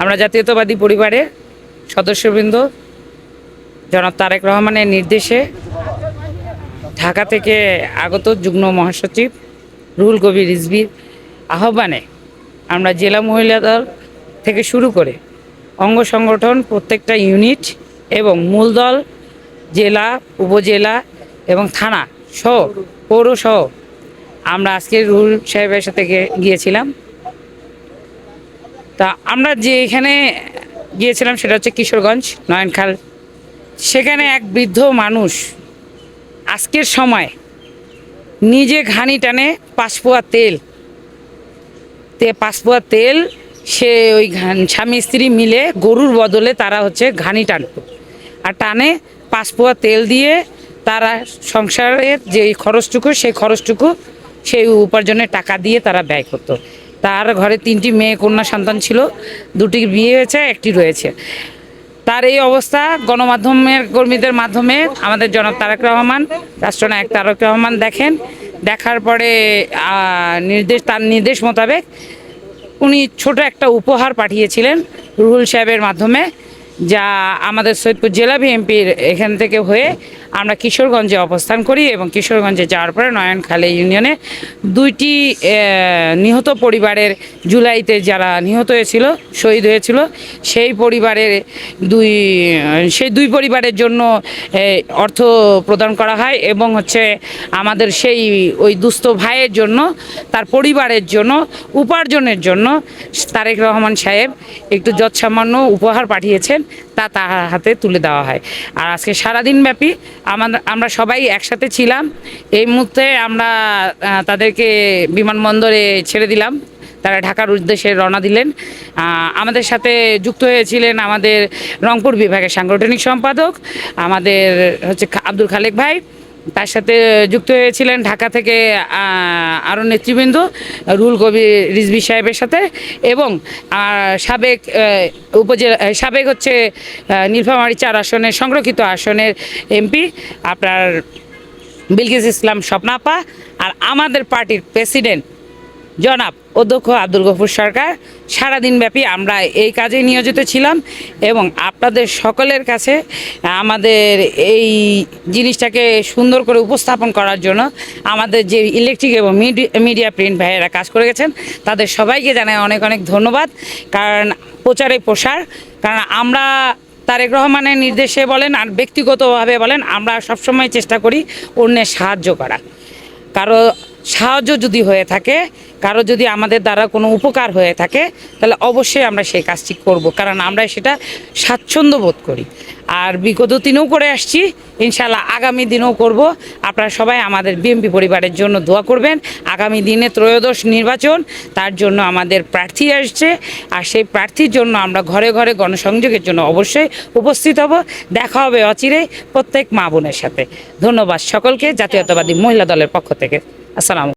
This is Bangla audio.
আমরা জাতীয়তাবাদী পরিবারের সদস্যবৃন্দ, জনাব তারেক রহমানের নির্দেশে ঢাকা থেকে আগত যুগ্ম মহাসচিব রুহুল কবির রিজভির আহ্বানে আমরা জেলা মহিলা দল থেকে শুরু করে অঙ্গ সংগঠন প্রত্যেকটা ইউনিট এবং মূল দল, জেলা, উপজেলা এবং থানা সহ, পৌরসহ আমরা আজকে রুহুল সাহেবের সাথে গিয়েছিলাম। তা আমরা যে এখানে গিয়েছিলাম সেটা হচ্ছে কিশোরগঞ্জ, নয়নখাল। সেখানে এক বৃদ্ধ মানুষ আজকের সময় নিজে ঘানি টানে পাঁচপোয়া তেল। তে পাঁচপোয়া তেল, সে ওই ঘান- স্বামী স্ত্রী মিলে গরুর বদলে তারা হচ্ছে ঘানি টানতো আর টানে পাঁচপোয়া তেল দিয়ে তারা সংসারের যে খরচটুকু, সেই খরচটুকু সেই উপার্জনের টাকা দিয়ে তারা ব্যয় করতো। তার ঘরে তিনটি মেয়ে কন্যা সন্তান ছিল, দুটি বিয়ে হয়েছে, একটি রয়েছে। তার এই অবস্থা গণমাধ্যমের কর্মীদের মাধ্যমে, আমাদের জনাব তারেক রহমান, রাষ্ট্রনায়ক তারেক রহমান দেখেন। দেখার পরে নির্দেশ, তার নির্দেশ মোতাবেক উনি ছোট একটা উপহার পাঠিয়েছিলেন রুহুল সাহেবের মাধ্যমে, যা আমাদের সৈয়দপুর জেলা বিএনপির এখান থেকে হয়ে আমরা কিশোরগঞ্জে অবস্থান করি এবং কিশোরগঞ্জে যাওয়ার পরে নয়নখালী ইউনিয়নে দুইটি নিহত পরিবারের জুলাইতে যারা নিহত হয়েছিল, শহীদ হয়েছিল, সেই পরিবারের দুই, সেই দুই পরিবারের জন্য অর্থ প্রদান করা হয় এবং হচ্ছে আমাদের সেই ওই দুস্থ ভাইয়ের জন্য, তার পরিবারের জন্য, উপার্জনের জন্য তারেক রহমান সাহেব একটু যৎসামান্য উপহার পাঠিয়েছেন, তা তার হাতে তুলে দেওয়া হয়। আর আজকে সারাদিন ব্যাপী আমাদের, আমরা সবাই একসাথে ছিলাম। এই মুহূর্তে আমরা তাদেরকে বিমানবন্দরে ছেড়ে দিলাম। তারা ঢাকার উদ্দেশ্যে রওনা দিলেন। আমাদের সাথে যুক্ত হয়েছিলেন আমাদের রংপুর বিভাগের সাংগঠনিক সম্পাদক, আমাদের হচ্ছে আব্দুল খালেক ভাই। তার সাথে যুক্ত হয়েছিলেন ঢাকা থেকে আরও নেতৃবৃন্দ রুল কবি রিজবি সাহেবের সাথে এবং সাবেক উপজেলা সাবেক হচ্ছে নীলফামারী চার আসনের সংরক্ষিত আসনের এমপি আপনার বিলকিস ইসলাম স্বপ্নাপা আর আমাদের পার্টির প্রেসিডেন্ট জনাব অধ্যক্ষ আব্দুল গফুর সরকার সারাদিন ব্যাপী আমরা এই কাজে নিয়োজিত ছিলাম এবং আপনাদের সকলের কাছে আমাদের এই জিনিসটাকে সুন্দর করে উপস্থাপন করার জন্য আমাদের যে ইলেকট্রিক এবং মিডিয়া প্রিন্ট ভাইয়েরা কাজ করে গেছেন, তাদের সবাইকে জানাই অনেক অনেক ধন্যবাদ। কারণ প্রচারে প্রসার, কারণ আমরা তারেক রহমানের নির্দেশে বলেন আর ব্যক্তিগতভাবে বলেন, আমরা সবসময় চেষ্টা করি অন্যের সাহায্য করা কারও সাহায্য যদি হয়ে থাকে, কারও যদি আমাদের দ্বারা কোনো উপকার হয়ে থাকে, তাহলে অবশ্যই আমরা সেই কাজটি করব। কারণ আমরা সেটা স্বাচ্ছন্দ্য বোধ করি। আর বিগত দিনেও করে আসছি ইনশাল্লাহ আগামী দিনেও করব। আপনারা সবাই আমাদের বিএমপি পরিবারের জন্য দোয়া করবেন। আগামী দিনে ত্রয়োদশ নির্বাচন, তার জন্য আমাদের প্রার্থী আসছে। আর সেই প্রার্থীর জন্য আমরা ঘরে ঘরে গণসংযোগের জন্য অবশ্যই উপস্থিত হব। দেখা হবে অচিরে প্রত্যেক মা বোনের সাথে। ধন্যবাদ সকলকে, জাতীয়তাবাদী মহিলা দলের পক্ষ থেকে। আসসালাম